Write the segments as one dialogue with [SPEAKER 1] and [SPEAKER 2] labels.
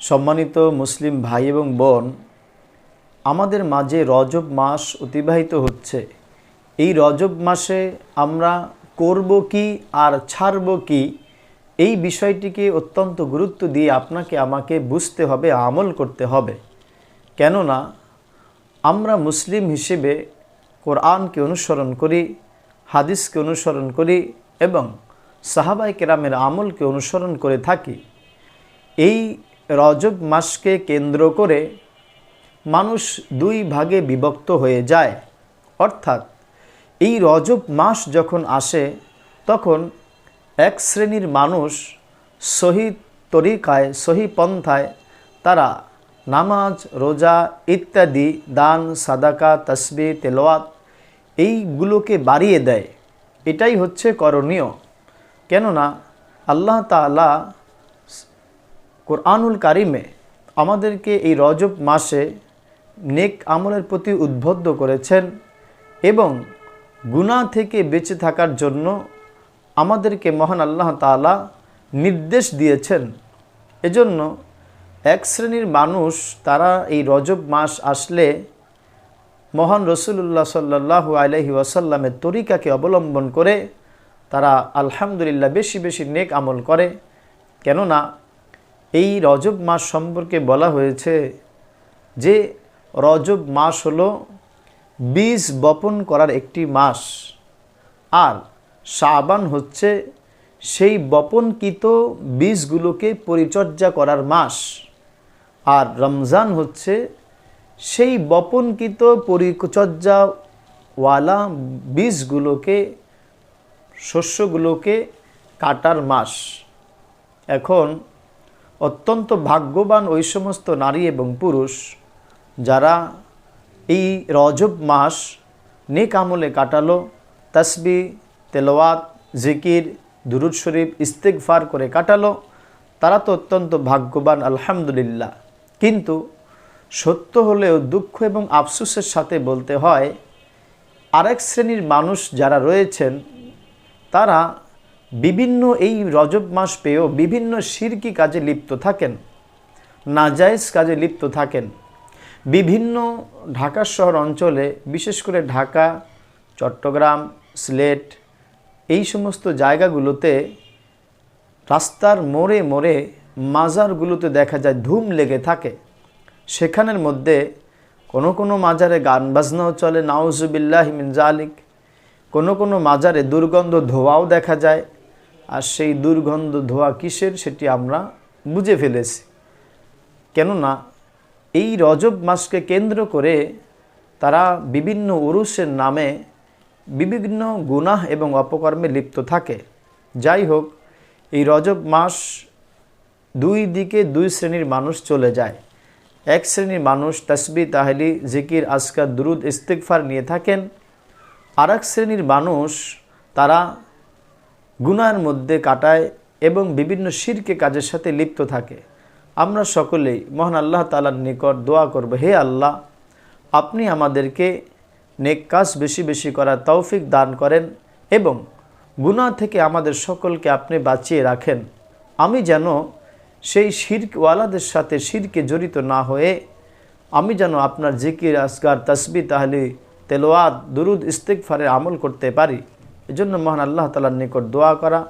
[SPEAKER 1] সম্মানিত মুসলিম ভাই এবং বোন, আমাদের মাঝে রজব মাস অতিবাহিত হচ্ছে। এই রজব মাসে আমরা করব কি আর ছাড়ব কি, এই বিষয়টিকে অত্যন্ত গুরুত্ব দিয়ে আপনাকে আমাকে বুঝতে হবে, আমল করতে হবে। কেননা, আমরা মুসলিম হিসেবে কোরআনকে অনুসরণ করি, হাদিসকে অনুসরণ করি এবং সাহাবাই কেরামের আমলকে অনুসরণ করে থাকি। এই রজব মাসকে কেন্দ্র করে মানুষ দুই ভাগে বিভক্ত হয়ে যায়। অর্থাৎ এই রজব মাস যখন আসে, তখন এক শ্রেণির মানুষ সহি তরিকায়, সহি পন্থায় তারা নামাজ, রোজা ইত্যাদি, দান, সাদাকা, তসবি তেলোয়াত এইগুলোকে বাড়িয়ে দেয়। এটাই হচ্ছে করণীয়। কেননা আল্লাহ তালা কোরআনুল কারিমে আমাদেরকে এই রজব মাসে নেক আমলের প্রতি উদ্বুদ্ধ করেছেন এবং গুনাহ থেকে বেঁচে থাকার জন্য আমাদেরকে মহান আল্লাহ তাআলা নির্দেশ দিয়েছেন। এজন্য এক শ্রেণির মানুষ তারা এই রজব মাস আসলে মহান রসুল্লাহ সাল্লাহু আলহি ওয়াসাল্লামের তরিকাকে অবলম্বন করে তারা আলহামদুলিল্লাহ বেশি বেশি নেক আমল করে। কেননা এই রজব মাস সম্পর্কে বলা হয়েছে যে রজব মাস হলো বীজ বপন করার একটি মাস। আর শাবান হচ্ছে সেই বপনকৃত বীজগুলোকে পরিচর্যা করার মাস। আর রমজান হচ্ছে সেই বপনকৃত পরিচর্যাওয়ালা বীজগুলোকে, শস্যগুলোকে কাটার মাস। এখন অত্যন্ত ভাগ্যবান ওই সমস্ত নারী এবং পুরুষ যারা এই রজব মাস নেক আমলে কাটালো, তসবি তেলোয়াত জিকির, দুরুদ শরীফ ইস্তেকফার করে কাটালো, তারা তো অত্যন্ত ভাগ্যবান, আলহামদুলিল্লাহ। কিন্তু সত্য হলেও দুঃখ এবং আফসোসের সাথে বলতে হয়, আরেক শ্রেণির মানুষ যারা রয়েছেন, তারা বিভিন্ন এই রজব মাস পেয়েও বিভিন্ন শিরকি কাজে লিপ্ত থাকেন, নাজায়েজ কাজে লিপ্ত থাকেন। বিভিন্ন ঢাকা শহর অঞ্চলে, বিশেষ করে ঢাকা, চট্টগ্রাম, সিলেট, এই সমস্ত জায়গাগুলোতে রাস্তার মোড়ে মোড়ে মাজারগুলোতে দেখা যায় ধুম লেগে থাকে। সেখানের মধ্যে কোনো কোনো মাজারে গান বাজনাও চলে, নাউজুবিল্লাহ মিন জালিক। কোনো কোনো মাজারে দুর্গন্ধ ধোয়াও দেখা যায়। আর সেই দুর্গন্ধ ধোয়া কিসের সেটি আমরা বুঝে ফেলেছি। কেননা এই রজব মাসকে কেন্দ্র করে তারা বিভিন্ন উরুসের নামে বিভিন্ন গুনাহ এবং অপকর্মে লিপ্ত থাকে। যাই হোক, এই রজব মাস দুই দিকে দুই শ্রেণির মানুষ চলে যায়। এক শ্রেণির মানুষ তসবি, তাহলি, জিকির আসকার দুরুদ ইস্তিকফার নিয়ে থাকেন। আর এক শ্রেণির মানুষ তারা গুনার মধ্যে কাটায় এবং বিভিন্ন শিরকে কাজের সাথে লিপ্ত থাকে। আমরা সকলেই মহান আল্লাহ তালার নিকট দোয়া করব, হে আল্লাহ, আপনি আমাদেরকে নেক কাজ বেশি বেশি করার তৌফিক দান করেন এবং গুনাহ থেকে আমাদের সকলকে আপনি বাঁচিয়ে রাখেন। আমি যেন সেই শিরকওয়ালাদের সাথে শিরকে জড়িত না হয়ে, আমি যেন আপনার জিকির আসগার তসবি তাহলি তেলোয়াত দুরুদ ইস্তেকফারে আমল করতে পারি। এজন্য মহান আল্লাহ তালার নিকট দোয়া করা,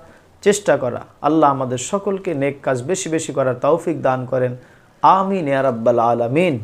[SPEAKER 1] চেষ্টা করা। আল্লাহ আমাদের সকলকে নেক কাজ বেশি বেশি করার তৌফিক দান করেন। আমিন ইয়ারাব্বাল আলমিন।